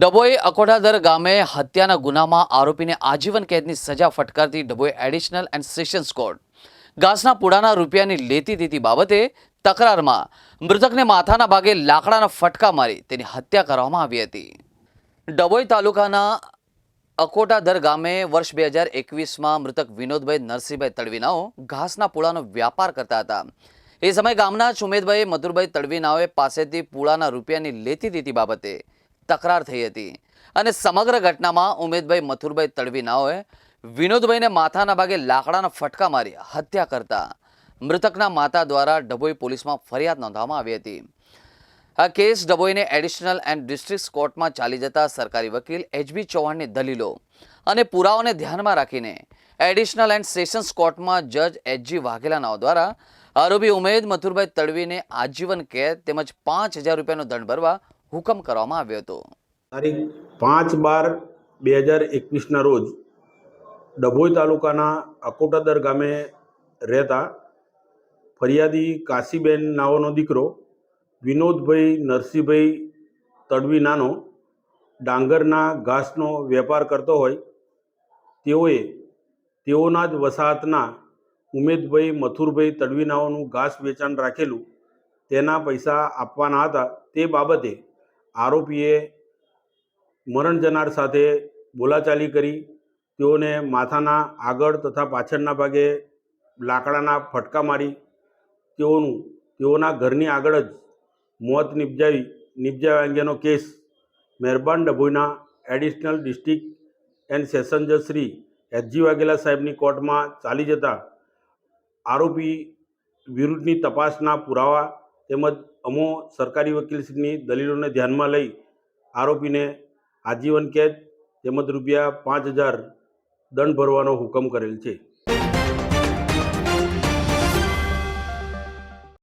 ડભોઈ અકોટાદર ગામે હત્યાના ગુનામાં આરોપીને આજીવન કેદની સજા ફટકારતી Dabhoi additional and sessions court. ઘાસના પૂડાના રૂપિયાની લેતી દેતી બાબતે તકરારમાં મૃતકને માથાના ભાગે લાકડાના ફટકા મારી તેની હત્યા કરવામાં આવી હતી. ડભોઈ તાલુકાના અકોટાદર ગામે વર્ષ બે હજાર એકવીસમાં મૃતક વિનોદભાઈ નરસિંહભાઈ તડવીનાઓ ઘાસના પૂળાનો વ્યાપાર કરતા હતા. એ સમયે ગામના જ ઉમેદભાઈ મધુરભાઈ તડવીનાઓએ પાસેથી પૂળાના રૂપિયાની લેતી દેતી બાબતે તકરાર થઈ હતી. અને સમગ્ર ઘટનામાં ઉમેદભાઈ મથુરભાઈ તડવીનાઓએ વિનોદભાઈને માથાના ભાગે લાકડાના ફટકા મારી હત્યા કરતા મૃતકના માતા દ્વારા ડભોઈ પોલીસમાં ફરિયાદ નોંધવામાં આવી હતી. આ કેસ ડભોઈને એડિશનલ એન્ડ ડિસ્ટ્રિક્ટ કોર્ટમાં ચાલી જતા સરકારી વકીલ એચબી ચૌહાણની દલીલો અને પુરાવાને ધ્યાનમાં રાખીને એડિશનલ એન્ડ સેશન્સ કોર્ટમાં જજ એચજી વાઘેલાનાઓ દ્વારા આરોપી ઉમેદ મથુરભાઈ તડવીને આજીવન કેદ તેમજ પાંચ હજાર રૂપિયાનો દંડ ભરવા હુકમ કરવામાં આવ્યો હતો. તારીખ પાંચ બાર બે હજાર એકવીસના રોજ ડભોઈ તાલુકાના અકોટાદર ગામે રહેતા ફરિયાદી કાશીબેન નાઓનો દીકરો વિનોદભાઈ નરસિંહભાઈ તડવી નાનો ડાંગરના ઘાસનો વેપાર કરતો હોય, તેઓએ તેઓના જ વસાહતના ઉમેદભાઈ મથુરભાઈ તડવીનાઓનું ઘાસ વેચાણ રાખેલું, તેના પૈસા આપવાના હતા. તે બાબતે આરોપીએ મરણ જનાર સાથે બોલાચાલી કરી. તેઓને માથાના આગળ તથા પાછળના ભાગે લાકડાના ફટકા મારી. તેઓનું, તેઓના ઘરની આગળ જ મોત નિપજાવી, નિપજાવ્યા અંગેનો કેસ મહેરબાન ડભોઈના એડિશનલ ડિસ્ટ્રિક્ટ એન્ડ સેશન જજ શ્રી એચજી વાઘેલા સાહેબની કોર્ટમાં ચાલી જતા આરોપી વિરુદ્ધની તપાસના પુરાવા તેમજ અમો સરકારી વકીલશ્રીની દલીલોને ધ્યાનમાં લઈ આરોપીને આજીવન કેદ તેમજ રૂપિયા પાંચ હજાર દંડ ભરવાનો હુકમ કરેલ છે.